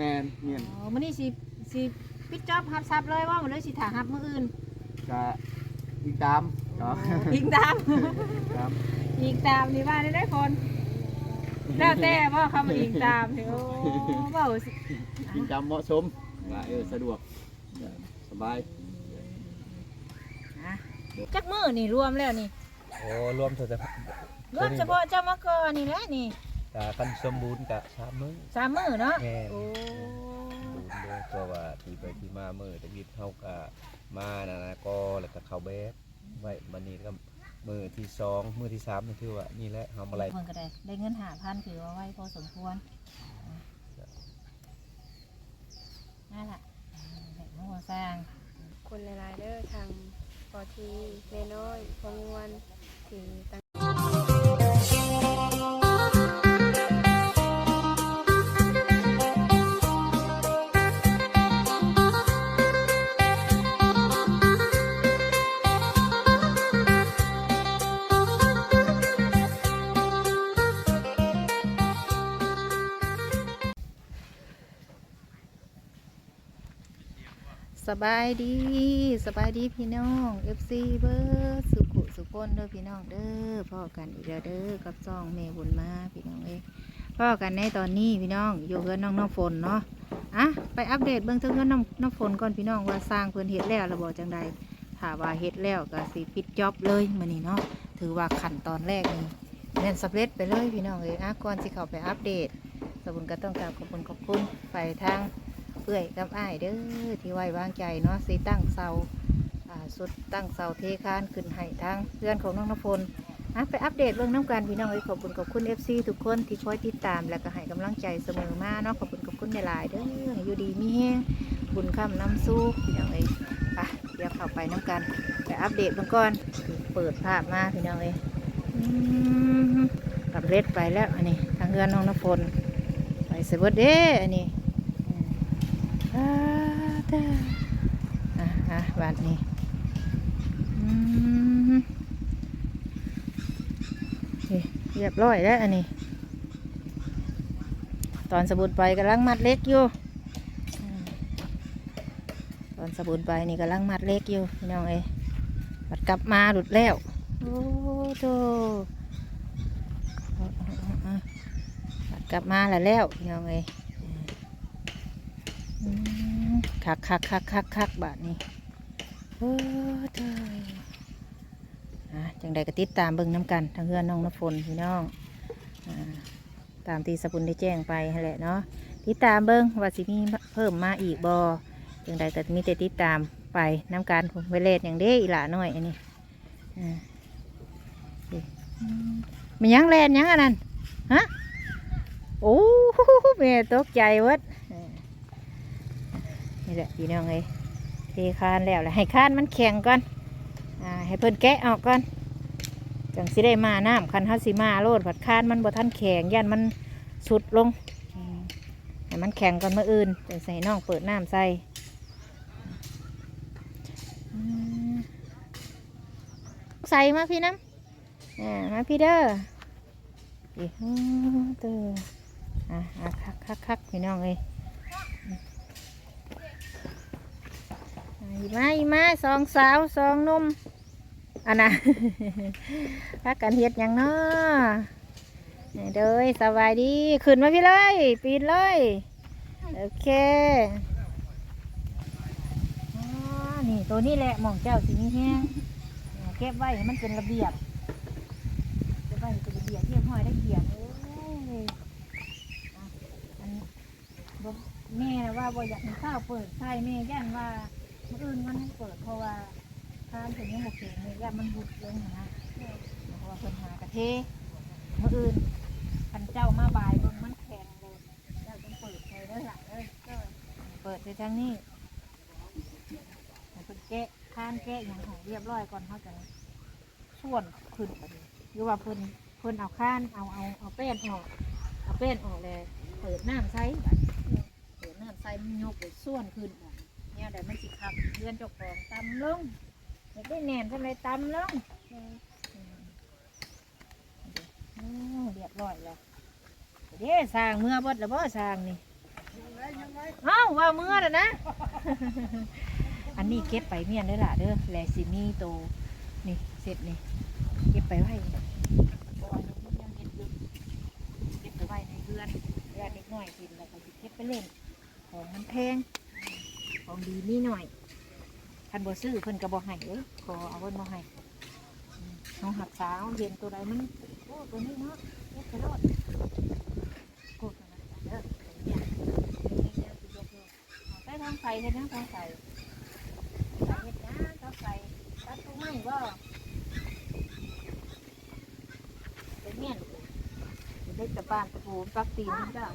แม่นเมียนอ๋อมื้อนี้สิสิปิดจ็อบรับทรัพย์เลยว่ามื้อนี้สิถ่ารับมื้ออื่นก็อีกตามเนาะยิงตามตามยิงตามนี่ว่าได้ได้คนแล้วแต่ว่าคำว่ายิงตามนี่โอ้เว้าสิกินตามเหมาะสมว่าเออสะดวกสบายอะจักมื้อนี่รวมแล้วนี่โอ้รวมเถอะแต่รวมเฉพาะเจ้ามะกอนี่แหละนี่ กะกันสมบูรณ์กะสามมื้อ สามมื้อเนาะแม่น โอ้สมบูรณ์เลยเพราะว่าที่ไปที่มามื้อตะกี้เฮาก็มานะนะก็แล้วก็เข้าแบกไว้บัดนี้ก็มื้อที่สองมื้อที่สามนี่ถือว่านี่แหละเฮามาไล่ เพิ่นก็ได้ได้เงิน5,000ถือว่าไว้พอสมควรอะนั่นล่ะอ่าให้น้องว่าสร้าง คนหลายๆเด้อทางปอทีแม่น้อยพองวนที่ตั้ง สบายดีสบายดีพี่น้อง FC เบอร์สุขุสุคนเด้อพี่น้องเด้อพ่อกันอีกแล้วเด้อกับซองแม่บุญมาพี่น้องเอ้พ่อกันในตอนนี้พี่น้องอยู่เพื่อนน้องน้ำฝนเนาะอะไปอัปเดตเบื้องต้นเพื่อนน้องน้ำฝนก่อนพี่น้องว่าสร้างเพื่อนเฮ็ดแล้วระบอจังใดถ้าว่าเฮ็ดแล้วก็สิปิดจ็อบเลยมื้อนี้เนาะถือว่าขั้นตอนแรกนี่แม่นสำเร็จไปเลยพี่น้องเอ้ยอะก่อนสิเข้าไปอัปเดตสบุญก็ต้องกราบขอบคุณขอบคุณไปทาง เปื่อยกับอ้ายเด้อที่ไว้วางใจเนาะสิตั้งเสาอ่าสุดตั้งเสาเทคานขึ้นให้ทางเพื่อนของน้องนพลอะไปอัปเดตเรื่องน้ำกันพี่น้องเอ้ยขอบคุณขอบคุณ FC ทุกคนที่คอยติดตามและก็ให้กำลังใจเสมอมาเนาะขอบคุณขอบคุณหลายเด้ออยู่ดีมีแห้งบุญคำน้ำสู้พี่น้องเอ้ยไปเดี๋ยวเข้าไปน้ำกันไปอัปเดตเบื้องก่อนเปิดภาพมาพี่น้องเอ้ยอืมสำเร็จไปแล้วอันนี้ทางเพื่อนน้องนพลไปเสเบิดเด้ออันนี้ ด้อะอะบาดนี่เรียบร้อยแล้วอันนี้ ตอนสบุนไปกำลังมัดเล็กอยู่ตอนสบุนไปนี่กำลังมัดเล็กอยู่พี่น้องเอ้มัดกลับมาหลุดแล้ว โอ้โธ่เอาเอาเอาเอามัดกลับมาแล้วแล้วพี่น้องเอ้ คักคักคักคักคักบาทนี้โอ้เธออะจังใดก็ติดตามเบิ่งน้ำกันทางเฮือนน้องน้ำฝนพี่น้องอ่าตามที่สปุนได้แจ้งไปนั่นแหละเนาะติดตามเบิ่งว่าสิมีเพิ่มมาอีกบอจังใดก็มีแต่ติดตามไปน้ำการผมเวเลดอย่างเด้อีหล่าน้อยอันนี้อ่ามันยังแลนยังอันนั้นฮะโอ้แม่ตกใจเวัด นี่แหละพี่น้องเอ้ยเทคานแล้วแหละให้คานมันแข็งก่อนอ่าให้เพิ่นแกะออกก่อนจังสิได้มาน้ำคันเฮาสิมาโลดผัดคานมันบ่ทันแข็งยันมันสุดลงให้มันแข็งก่อนเมื่ออื่นจังใส่น้องเปิดน้ำใส่ใส่มาพี่น้ำอ่ามาพี่เด้อพี่โอ้เด้ออะอะคักคักคักพี่น้องเอ้ย มาอีมาสองสาวสองนุ่มอันน่ะพักกันเฮ็ดยังเนาะเด้ยสบายดี ขึ้นมาพี่เลย ปีนเลย โอเคอนี่ตัวนี้แหละหมองเจ้าสีนี้แห้งเก็บไว้มันเป็นระเบียบเก็บไว้เป็นระเบียบเรียบร้อยได้เกียบเอ้ยอะอันแม่น่ะว่าบ่อยากให้ข้าวเปิดใช่แม่ย่านว่า อื่นมันให้เปิดเพราะว่าทานถึงยังบกเข็งเลยยามันบุดลงนะเพราะว่าเพิ่นหากระเทมื่ออื่นคันเจ้ามาบายเบิ่งมันแข็งเลยเจ้าต้องเปิดใส่เด้อหลังเอ้ยเปิดไปทางนี้ให้เพิ่นแกะทานแกะอย่างของเรียบร้อยก่อนเขาจะส่วนขึ้นไปยหรือว่าเพิ่นเพิ่นเอาข้านเอาเอาเอาแป้นออกเอาแป้นออกเลยเปิดน้ำใส่เปิดน้ำใส่มันยกไปส่วนขึ้นบัด เนี่ยเดี๋ยวมันสิขับเรือนเจ้าของตำลงเด็กได้แหนมทำไรตำลงอืมเรียบร้อยแล้วเด้สร้างเมื่อบดแล้วบ่สร้างนี่เอ้าว่าเมื่อน่ะนะ อันนี้เก็บไปเมียนเด้อล่ะเด้อแลซิมีโตนี่เสร็จนี่เก็บไปไว้บ่ว่ายังยังเฮ็ดอยู่เก็บไปไว้ในเรือนเรือนเด็กน้อยกินแล้วก็สิเก็บไปเล่นของมันแพง ของดีมีหน่อยคันบ่ซื้อเพิ่นก็บ่ให้เด้อขอเอาเพิ่นบ่ให้อืมเอาหักษาเอาเห็นตัวใดมันโอ้ตัวนี้เนาะเก็บไปโลดกดนะเด้อเนี่ยเนี่ยสิยกเลยเอาไปทางใส่เฮ็ดนะทางใส่ใส่เฮ็ดนะทางใส่ตัดตรงไม้บ่เป็นเมียนเป็นเด็กตะปานตะปูปักตีนเจ้า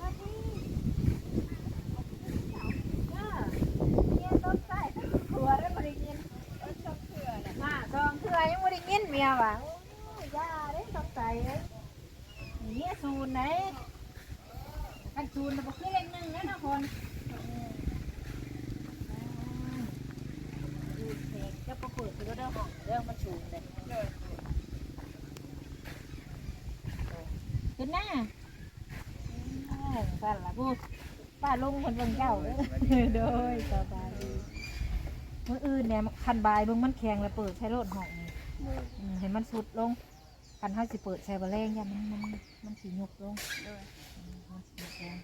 มาที่จ้าเนี่ยต้นใส่ครัวได้ บ่ได้ยินต้นชอบเถื่อน่ะมาซองเถื่อยังบ่ได้ยินเมียว่ะโอ้ยย่าเด้ต้องใส่เด้นี่ศูนย์ไหนกันศูนย์น่ะบ่คือเลขหนึ่งเด้อนะคนดูเพลงจะประกวดคือเด้อห้องเด้อมันศูนย์เลยขึ้นหน้าสั่นละพูดป้าลงคนเบิ่งเจ้าเด้อโดยสบายดี มื่ออื่นเนี่ยคันบายเบิ่งมันแข็งแล้วเปิดใช้รถห้องนี่อืมเห็นมันสุดลงคันเฮาสิเปิดใช้บ่แรงอย่ามันมันมันสิยุบลงอืมมันสิยุบลง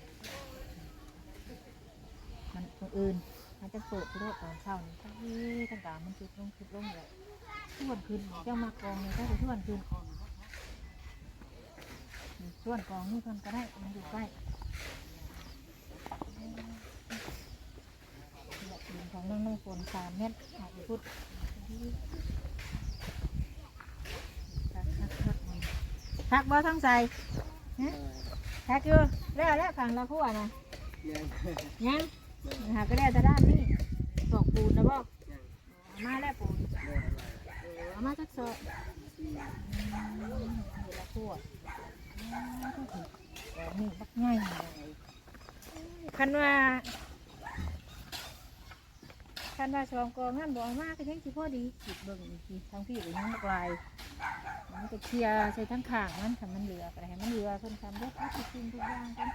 มันมื่ออื่นมันจะเปิดที่รถตอนเช้านี่ทั้งนี้ทั้งกลางมันจุดลงจุดลงเลยท่วนขึ้นเจ้ามากองนี่ก็จะท่วนขึ้นนี่ท่วนกองนี่เพิ่นก็ได้มันอยู่ใกล้ อยากดิน ของน้องน้องฝนสามเม็ดออกไปพุดทักทักทักมันทักบ่ทั้งใส่ฮะทักอยู่แล้วแล้วฝั่งละพัวนะยังหาก็ได้แต่ด้านนี้ตอกปูนนะบ่เอามาแล้วปูนเออเอามาสักซอยอืมนี่ละพัวอืมเอานี่บักง่ายเลยคันว่า คันว่าชองกองนั่นบอกมากก็ยังสิพอดีจิตเบิ่งอีกทีทั้งพี่หรือยังบักลายมันก็เคลียร์ใส่ทั้งข้างมันทำมันเหลืออะไรให้มันเหลือเพิ่นทำได้ทุกสิ่งทุกอย่างกัน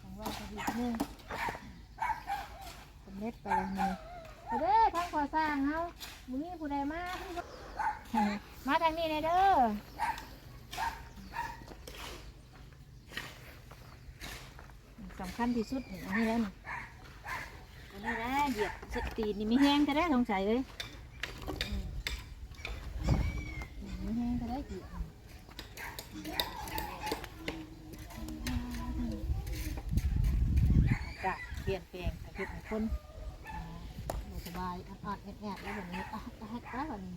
ทางว่าก็ดีนึงเป็นเล็ดไปเลยนี่ไปเด้อทางก่อสร้างเฮามื้อนี้ผู้ใดมากมาทางนี้เลยเด้อสำคัญที่สุดอันนี้แล้วนี่ นนี้นะเหยียบสตีนนี่ไม่แห้งก็ได้สงสัยเลยมไม่แห้งก็ได้กี่อากาศเปลี่ยนแปลงอาทิตย์ของคนสบายอ่อนๆแอดๆแล้วแบบนี้อะอะแล้วแบบนี้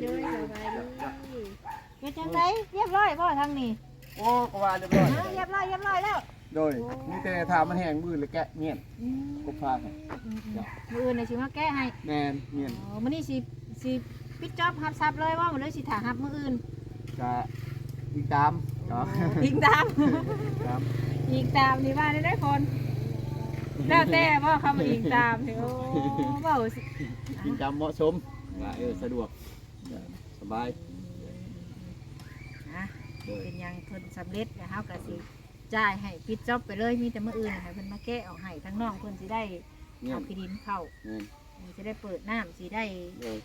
เด้อเด้อสบายดีเป็นจังไดเรียบร้อยพ่อทางนี้โอ้กว่าเรียบร้อยเรียบร้อยเรียบร้อยแล้ว โดยมีแต่ถามมันแห้งมือเลยแกะเมียนอืมกบพาครับอืมอืมมืออื่นน่ะสิมาแก้ให้แมนเมียนอ๋อมื้อนี้สิสิปิดจ็อบฮับซับเลยว่ามื้อนี้สิถ่าฮับมื้ออื่นกะยิงตามก็ยิงตามตามยิงตามนี่ว่าได้ได้คนแล้วแต่ว่าคำว่ายิงตามนี่โอ้เว้าสิยิงตามเหมาะสมว่าเออสะดวกสบาย อะโดยเป็นหยังเพิ่นสำเร็จแล้วเฮาก็สิ จ่ายให้ปิดจ็อบไปเลยมีแต่มื้ออื่นให้เพิ่นมาแก้เอาให้ทั้งน้องเพิ่นสิได้เมียเอานขี้ดินเข้าเมียนสิได้เปิดน้ำสิได้โดย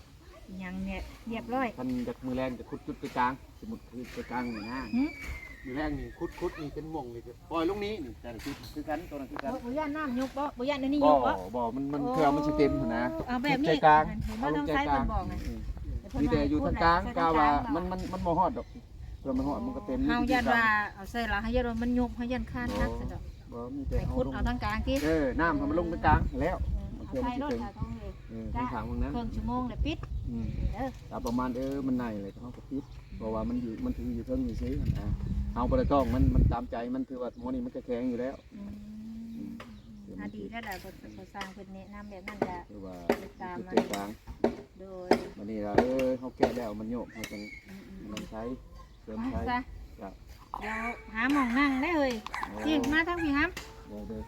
อิหยังเนี่ยเรียบร้อย พันจากมือแรงจะคุดจุดไปกลางสมุดคือไปกลางนี่นะหึ มือแรงนี่คุดคุดนี่เป็นม่วงนี่ปล่อยลงนี้นี่แต่ละจุดคือกันตัวนั้นคือกันบ่บ่ย่านน้ำยุบบ่บ่ย่านอันนี้บ่ยุบบ่บ่มันมันเครื่องมันสิเต็มหั่นนะเอาแบบนี้ใจกลางเห็นเอาว่าลต้องงใจใช้กลาเพิ่งนบอกไงมีแต่อยู่ทางกลางกาว่ามันมันมันบ่ฮอดดอก เพื่อมันฮอดมันก็เต็มเฮายันว่าเอาใส่ละให้ยันว่ามันยุบให้ยันคานทักซะดอกบ่มีแต่ไปเอาขุดลงเอาทางกลางที่เออน้ำให้มันลงไปกลางแล้วเอาใส่รถเอาตรงนี้เออทางทางตรงนั้นครึ่งชั่วโมงแล้วปิดอืมเด้อแต่ประมาณเออมันในเลยเขาก็ปิดเพราะว่ามันอยู่มันถืออยู่เพิ่งอยู่ซื้อนะเอาบ่ได้ต้องมันมันตามใจมันถือว่าหมอนี่มันก็แข็งอยู่แล้วอืมอะดีแล้วล่ะบ่บ่สร้างเพิ่นแนะนำแบบนั้นก็คือว่าตามจุดมาใจกลางโดยวันนี้เราเออเขาแก้แล้วมันโยกเขาจังอืมมันใช้เส ริๆมไปซะครับ เดี๋ยวหาหม่องนั่งได้เฮ้ยสิมาทางพี่ฮัมเดี๋ยวเดี๋ย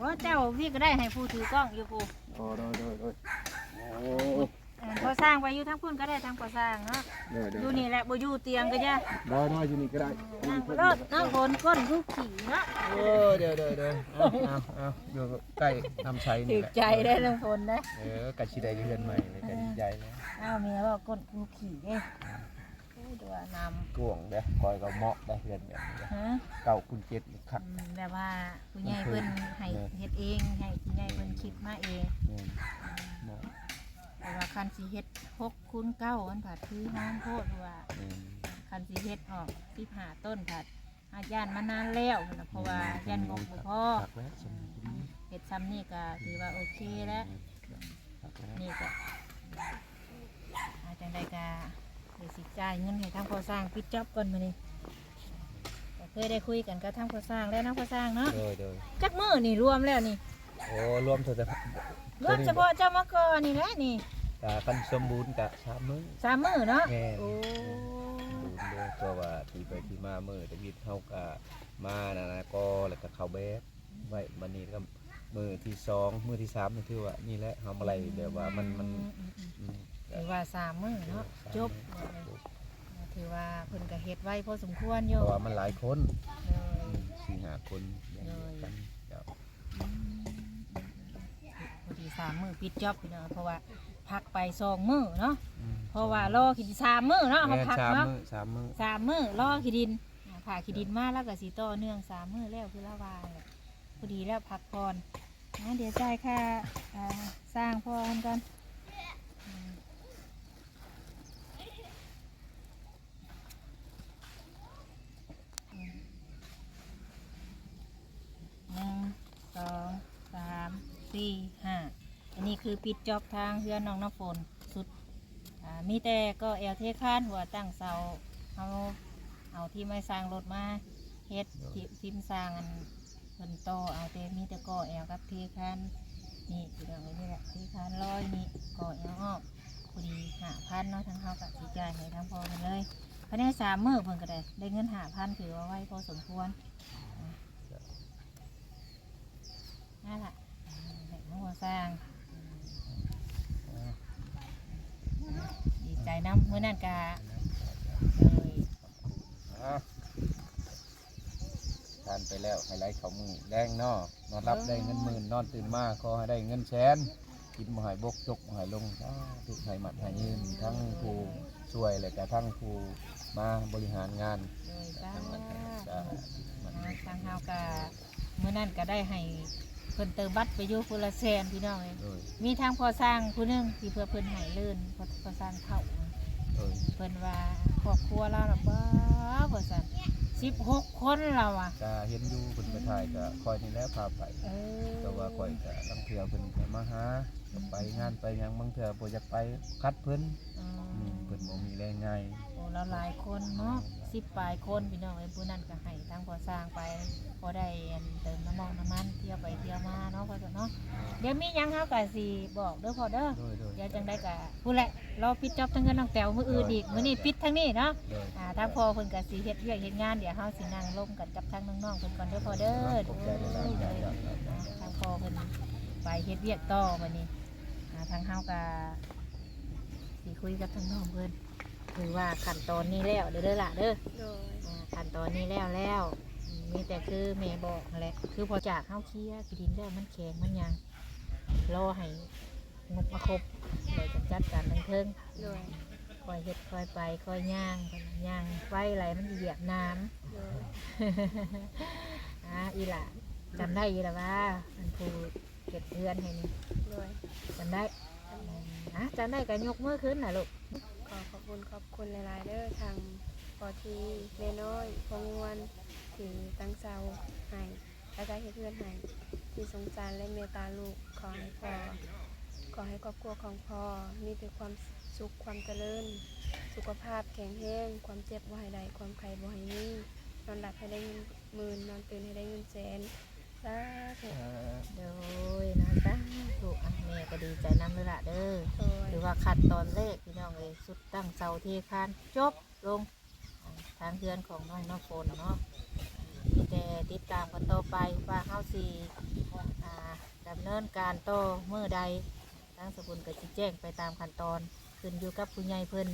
บ่เจ้าพี่ก็ได้ให้ผู้ถือกล้องอยู่ผู้โอ้โดยโดยโดยโอ้พอสร้างไปอยู่ทั้งพุ่นก็ได้ทั้งพอสร้างเนาะเด้อเด้ออยู่นี่แหละบ่อยู่เตียงก็จ้ะบ่น้อยอยู่นี่ก็ได้นั่งรถเนาะคนก้นคือขี่เนาะโอ้เดี๋ยวเดี๋ยวเดี๋ยวเอาเอาเอาอยู่ใกล้นำชัยถึนี่แหละใจได้ลงพลนะเออกัชิได้เรือนใหม่เลยกันใหญ่เลยอ้าวเมียบอกก้นคือขี่เด้โอ้ย ดูว่านำกวงเด้คอยก็เหมาะได้เรือนแบบนี้เด้ฮะเก่าคุณเจ็ดนี่คักอืมแบบว่าผู้ใหญ่เพิ่นให้เฮ็ดเองให้ผู้ใหญ่เพิ่นคิดมาเองนี่เหมาะแต่ว่าคันสิเฮ็ด6คูณ9มันผัดคือน้องโพดว่าคันสิเฮ็ดออก15ต้นผัดอาย่านมานานแล้วพุ่นน่ะเพราะว่าย่านงบบ่พอคักแล้วสมบูรณ์เฮ็ดซ้ำนี่ก็ถือว่าโอเคแล้ว คักแล้วนี่ก็อาจังใดก็ เดี๋ยวสิจ่ายเงินให้ทางพอสร้างปิดจ็อบก่อนมานี่ก็เคยได้คุยกันกับทางพอสร้างแล้วนะพอสร้างเนาะโดยโดยจักมือนี่รวมแล้วนี่โอ้รวมเท่าจะรวมเฉพาะเจ้ามะกอนี่แหละนี่กะกันสมบูรณ์กะสามมื้อสามมือเนาะแม่นโอ้สมบูรณ์เด้อตัวว่าที่ไปที่มามื้อตะกี้เฮากะมานะนะก็แล้วก็เข้าแบกไว้บัดนี้ก็มื้อที่สองมื้อที่สามนี่ถือว่านี่แหละเฮาอะไรแบบว่ามันมันอือืมอืม ถือว่าสามมือเนาะจบจบถือว่าเพิ่นก็เฮ็ดไว้พอสมควรอเพยู่ราะว่ามันหลายคนเลยอืมสี่ห้าคนอย่างเดียวกันเดี๋ยวพอดีสามมือปิดจ็อบพี่น้องเพราะว่าพักไปสองมือเนาะอืมเพราะว่ารอขีดสามมือเนาะเขาแม่นพักสามเนาะมื้อสามมื้อสามมือรอขีดินอ่าผ่าขีดินมาแล้วก็สีต่อเนื่องสามมือแล้วคือละวางเลยพอดีแล้วพักก่อนนะเดี๋ยวจ่ายค่าอ่าสร้างพ่อกันก่อนอืมหนึ่งสองสามสี่ห้าอันนี้คือปิดจอบทางเฮือนน้องน้ำฝนสุดอ่ามีแต่ก็แอลเทคานหัวตั้งเสาเอาเอาที่ไม่สร้างรถมาเฮ็ดที่ทิมสร้างอันเพิ่นโตอเอาแต่มีแต่ก่อแอลกับเทคานนี่พี่น้องเอ้ยนี่แหละเทคานร้อยนี่ก่อแอลออกพอดีหาพันเนาะทั้งเฮากับสิจ่ายให้ทั้งพอกันเลยภายในสามมื้อเพิ่นก็ได้ได้เงินหาพันถือว่าไว้พอสมควรอ่า นั่นแหละอ่าให้น้องหัวสร้าง ดีใจน้ำเมื่อนั้นกะเลยอะทานไปแล้วไฮไลท์เขามือแรงเนอนอนรับได้เงินหมื่นนอนตื่นมาก็ให้ได้เงินแสนกินมหายบกจกมหายลงอ่าทุกหายหมัดหายยืนทั้งผู้ช่วยและก็ทั้งผู้มาบริหารงานเลยจ้าทั้งนั้นก็มันทางเฮากะเมื่อนั้นก็ได้ให้ เพิ่นเติมบัตรไปอยู่คนละแสนพี่น้องเอ้ยโดยมีทางพอสร้างผู้หนึงที่เพื่อเพิ่นให้เลื่นพอพอสร้างเข้าโดยเพิ่นว่าครอบครัวเราน่ะบ้าบ่ซั่น16 คนเราอะก็เห็นอยู่เพิ่นไปถ่ายก็คอยนี่แหล้วพาไป เออแต่ว่าคอยก็ลังเทื่อเพิ่นก็มาหาก็ไปงานไปหยังบางเทื่อบ่อยากไปคัดเพิ่นอืมอืมเพิ่นบ่มีแรงง่ายโอ้เราหลายคนเนาะ สิบปลายคนพี่น้องไอ้ผู้นั้นก็ให้ทางพอสร้างไปพอได้อันเติมน้ำมองน้ำมันเที่ยวไปเที่ยวมาเนาะพอจะเนาะเดี๋ยวมีหยังเฮาก็สิบอกเด้อพอเด้อโดยโดย เดี๋ยวจังได้ก็พูดแหละรอปิดจอบทั้งเงินทั้งแตวมื้ออื่นอีกมื้อนี้ปิดทั้งนี้เนาะโดย อ่าถ้าพอเพิ่นก็สิเฮ็ดเวียกเฮ็ดงานเดี๋ยวเฮาสินั่งร่วมกันกับทางน้องๆเพิ่นก่อนเด้อพอเด้อขอบใจหลายๆเด้อจ้ะเด้อจ้ะจ้ะอ่าทางพอเพิ่นไปเฮ็ดเวียกต่อบัดนี้อ่าทางเฮาก็สิคุยกับทางน้องเพิ่น ถือว่าขั้นตอนนี้แล้วเด้อเด้อล่ะเด้อโดยอ่าขั้นตอนนี้แล้วแล้วอืมมีแต่คือแม่บอกนั่นแหละคือพอจากเฮาเคลียร์ที่ดินแล้วมันแข็งมันหยังรอให้งบมาครบเดี๋ยวจะจัดการทั้งเทิงโดยค่อยเฮ็ดค่อยไปค่อยย่างไปย่างไฟไหลมันเหยียบน้โดยำอ่าอีหล่ะจำได้อีหล่ะว่ามันผูเก็บเพื่อนให้นี่โดยจำได้อะจำได้ก็ยกมือขึ้นน่ะลูกข อขอบคุณขอบคุณหลายๆเด้อทางพอทีแม่น้อยพงวนที่ตั้งเสาให้แล้วก็เฮ็ดเพื่อนให้ที่สงสารและเมตตาลูกขอให้พ่อขอให้ครอบครัวของพ่อมีแต่ความสุขความเจริญ สุขภาพแข็งแรงความเจ็บบ่ให้ใดความไข้บ่ให้มีนอนหลับให้ได้เงินหมื่นนอนตื่นให้ได้เงินแสน สาธุโดยนะจ๊ะลูกอะแม่ก็ดีใจน้ำเลยล่ะเด้อโดย หรือว่าขัดตอนแรกพี่น้องเอ้ยสุดตั้งเสาเทคานจบลงอ่าทางเพื่อนของน้องน้องโฟนเนาะมีแต่ติดตามกันต่อไปว่าเฮาสีอ่าดำเนินการต่อเมื่อใดทางสกุลก็จะแจ้งไปตามขั้นตอน ขึ้นอยู่กับผู้ใหญ่เพิ่น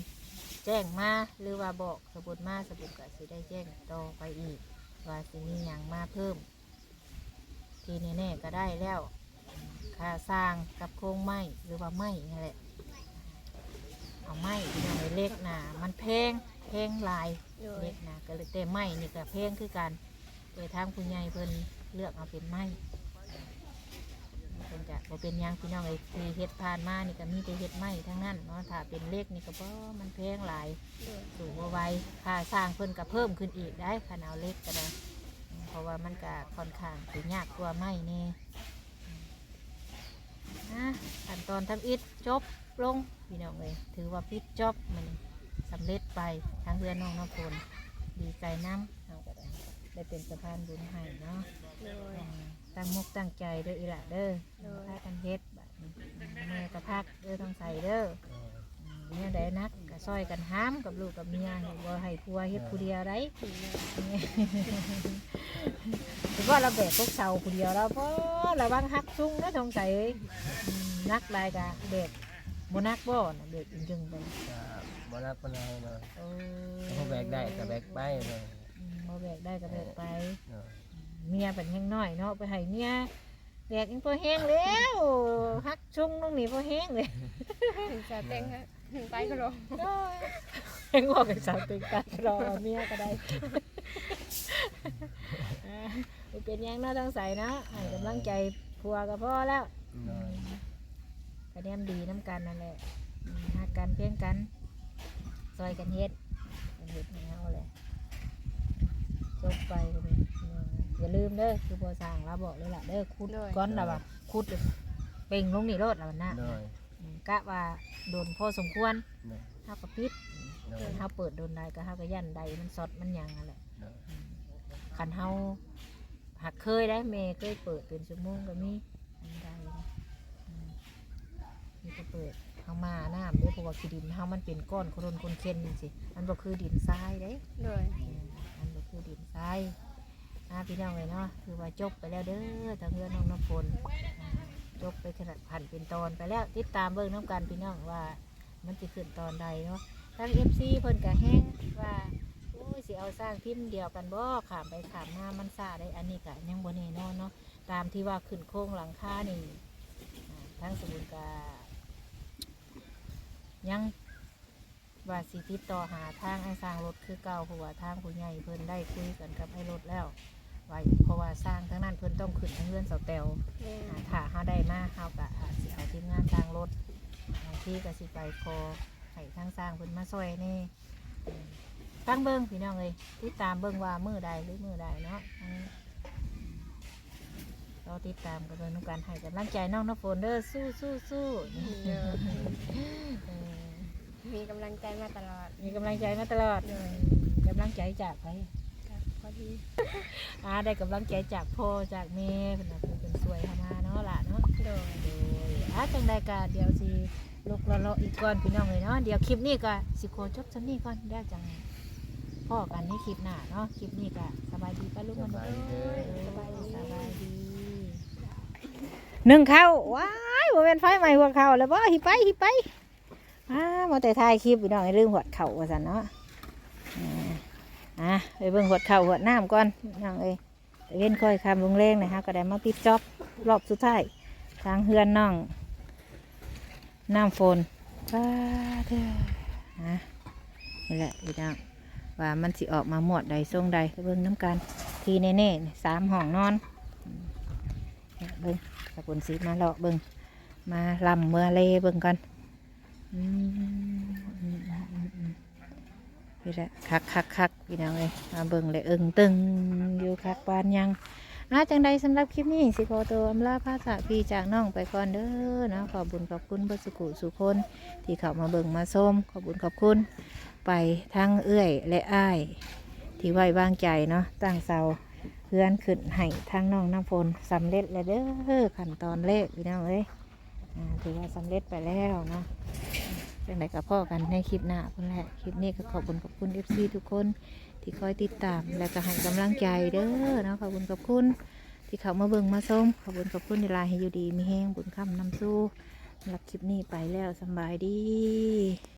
แจ้งมาหรือว่าบอกสบุดมาสบุดก็สิได้แจ้งต่อไปอีก ว่าสิมีหยังมาเพิ่ม ทีแน่ๆก็ได้แล้วค่าสร้างกับโครงไม้หรือว่าไม้นี่แหละเอาไม้ที่เอาไว้เล็กนะมันแพงแพงหลายโดยเล็กนะก็เลยแต่ไม้นี่ก็แพงคือกันแต่ทางผู้ใหญ่เพิ่นเลือกเอาเป็นไม้เพิ่นจะบ่เป็นหยังพี่น้องไอ้ที่เฮ็ดผ่านมานี่ก็มีแต่เฮ็ดไม้ทั้งนั้นเนาะถ้าเป็นเล็กนี่ก็บ่มันแพงหลายโดยสูงไว้ค่าสร้างเพิ่นก็เพิ่มขึ้นอีกได้ขนาดเล็กก็ได้อืม เพราะว่ามันก็ค่อนข้างสิยากกว่าไม้นี่อืมนะขั้นตอนทำอิฐจบลงพี่น้องเลยถือว่าพิดจบมันสำเร็จไปทางเรือน้องน้ำฝนดีใจน้ำเอาก็ได้ได้เป็นสะพานบุญให้เนาะโดยอืมตั้งมุกตั้งใจเด้ออีหละเด้อโดยพากันเฮ็ดบัดนี้แม่กระพักเด้อต้องใส่เด้อ เนี่ยได้นักก็ซอยกันห้ามกับลูกกับเมียบ่ให้ผัวเฮ็ดผู้เดียวได้ถือว่าเราแบกพวกเสาผู้เดียวเราเพราะระวังหักชุ่งนะทงใส่เอ้ยอืมนักลายกะแบกบ่นักบ่นะแบกจึงๆไปบ่รักปานใดเลยเอเขาแบกได้ก็แบกไปเลยอืมบ่แบกได้ก็แบกไปเนาะเมียเป็นแห้งน้อยเนาะไปให้เมียแบกยังพอแห้งแล้วหักชุ่งตรงนี้พอแห้งเลยถึงจะแต่งฮะ ถึงไปก็ลงแห้งบอกกับสาวตึงกันรอเมียก็ได้อ่าบ่เป็นหยังเน่าต้องใส่นะให้กำลังใจผัวก็พอแล้วเนาะกระเดียมดีน้ำกันนั่นแหละอืมหักกันเพียงกัน ซอยกันเฮ็ดเฮ็ดให้เฮาเลยจบไปก็เลยอย่าลืมเด้อคือบัวสร้างเราบอกเลยล่ะเด้อคุดก้อนเราว่าคุดเป่งลงนี่โลดเราน่ะเนาะอืม กะว่าโดนพอสมควรเนาะเฮาก็ปิดเนาะเฮาเปิดโดนใดก็เฮาก็ยันใดมันสดมันหยังนั่นแหละเนาะคันเฮาหักเคยได้แม่เคยเปิดเป็นชั่วโมงก็มีอันใดนะอืมนี่ก็เปิดเฮามาน้ำเด้อเพราะว่าขี้ดินเฮามันเป็นก้อนโครนคนเค็นนี่สิมันบ่คือดินทรายเด้ โดยอืมมันบ่คือดินทรายอ่าพี่น้องเลยเนาะ คือว่าจบไปแล้วเด้อทางเรือน้องน้ำฝนอ่า จบไปขนาดผ่านเป็นตอนไปแล้วติดตามเบิ่งน้ำกันพี่น้องว่า มันจะขึ้นตอนใดเนาะทาง FC เพิ่นก็แห้งว่าโอ้ยสิเอาสร้างพิมพ์เดียวกันบ่ขามไปขามมามันซาได้อันนี้ก็ยังบ่แน่นอนเนาะตามที่ว่าขึ้นโค้งหลังคานี่อ่าทางสมุนกายังว่าสิติดต่อหาทางไอ้สร้างรถคือเก่าเพราะว่าทางผู้ใหญ่เพิ่นได้คุยกันกับไอ้รถแล้ว ว่าเพราะว่าสร้างทั้งนั้นเพิ่นต้องขึ้นทางเรือนเสาแตวแม่อ่าถ้าเฮาได้มาเฮาก็อาจสิเอาทีมงานทางรถบางที่ก็สิไปคอให้ทางสร้างเพิ่นมาซอยแนี่อืมตั้งเบิ่งพี่น้องเอ้ยติดตามเบิ่งว่ามือใดหรือมือใดเนาะอืมเราติดตามกันเลยนุการให้กำลังใจน้องน้ำฝนเด้อสู้สู้สู้เด้อเออมีกำลังใจมาตลอด มีกำลังใจมาตลอดกำลังใจจากใครครับ พอดีอ่าได้กำลังใจจากพ่อจากแม่เป็นน่ะผู้เป็นสวยเข้ามาเนาะล่ะเนาะโดยโดยอาจังใดกาเดี๋ยวสิลุกเลาะๆอีกก่อนพี่น้องเลยเนาะเดี๋ยวคลิปนี้ก็สิโคจบจังนี้ก่อนเดี๋ยวจังพ่อกันในคลิปหน้าเนาะคลิปนี้ก็สบายดีป้าลุงมันสเนาะบายดีเด้อสบายดีสบายดีหนึ่งเข้าว้ายบ่เป็นไฟใหม่หัวเข่าแล้วบ่หิไปหิไปอ่ามาแต่ถ่ายคลิปพี่น้องให้ลืมหัวเข่าว่าซั่นเนาะ อ่าอะไปเบิ่งหัวเข่าหัวน้ำก่อนน้องเอ้ยแต่เว้นค่อยคำลงแรงนะฮะก็ได้มาปิดจ็อบรอบสุดท้ายทางเฮือนน้องน้ำฝนป้าเด้อนะนี่แหละพี่น้องว่ามันสิออกมาหมดใดทรงใดก็เบิ่งน้ำกันทีแน่ๆสามห้องนอนเนี่ยเบิ่งตะกุนสีมาเลาะเบิ่งมาลำเมื่อเลเบิ่งกันอืมอืมอืมอืมอืม นี่แหละคักคักคักพี่น้องเลยมาเบิ่งเลยเอิงตึงอยู่คักปานยังอาจังใดสำหรับคลิปนี้สิขอตัวอำลาภาษาพี่จากน้องไปก่อนเด้อเนาะขอบุญขอบคุณเบดสุกุสุคน ที่เข้ามาเบิ่งมาส้มขอบุญขอบคุณ ไปทั้งเอื้อยและอ้าย ที่ไว้วางใจเนาะตั้งเสาเพื่อนขึ้นให้ทั้งน้องน้ำฝนสำเร็จแล้วเด้อขั้นตอนแรกพี่น้องเอ้ยอ่าถือว่าสำเร็จไปแล้วเนาะ จังไดกับพ่อกันในคลิปหน้าเพิ่นแหละคลิปนี้ก็ขอบคุณขอบคุณเอฟซีทุกคนที่คอยติดตามและก็ให้กำลังใจเด้อเนาะขอบคุณขอบคุณที่เขามาเบิ่งมาส้มขอบคุณขอบคุณในลาให้อยู่ดีมีแห้งบุญคำนำสู้รับคลิปนี้ไปแล้วสบายดี